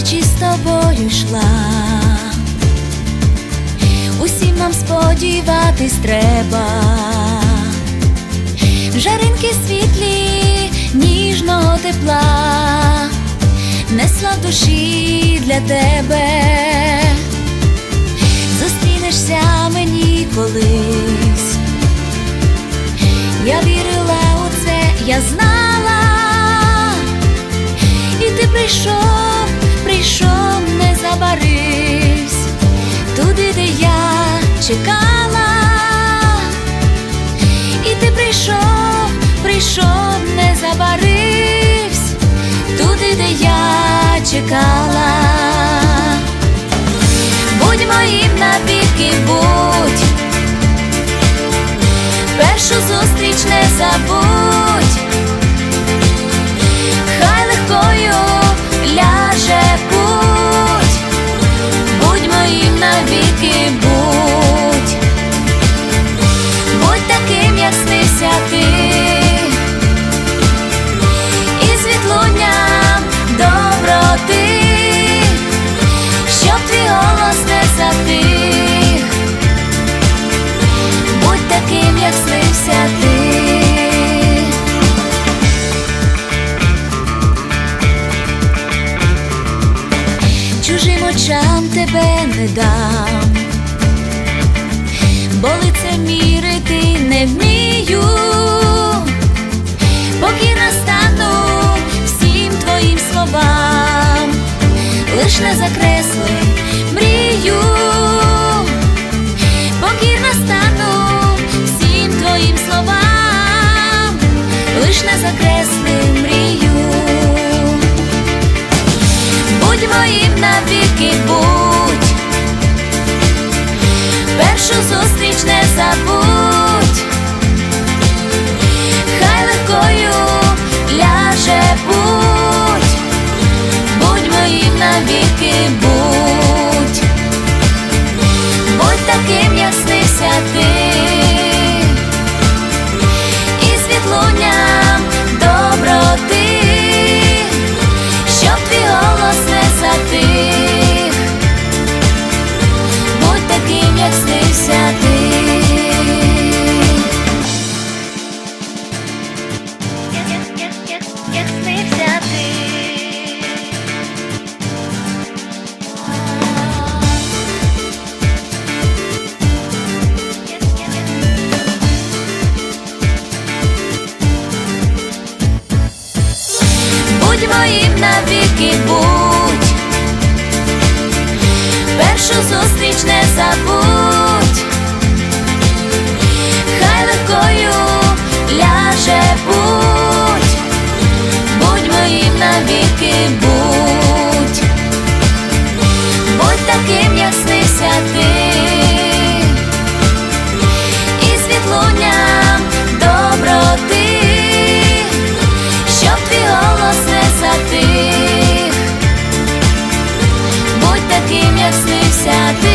зустрічі з тобою йшла, усім нам сподіватись треба, жаринки світлі, ніжного тепла, несла душі для тебе, зустрінешся ми. чекала, будь моїм навіки, будь першу зустріч не забудь. очам тебе не дам, бо лице мірити не вмію, поки настану всім твоїм словам, лиш не закресли мрію, поки настану всім твоїм словам, лиш не закресли мрію. Будь моїм навіть que por зустріч не забудь, хай легкою ляже путь, будь моїм навіки будь, будь таким, як снився ти. Let's sad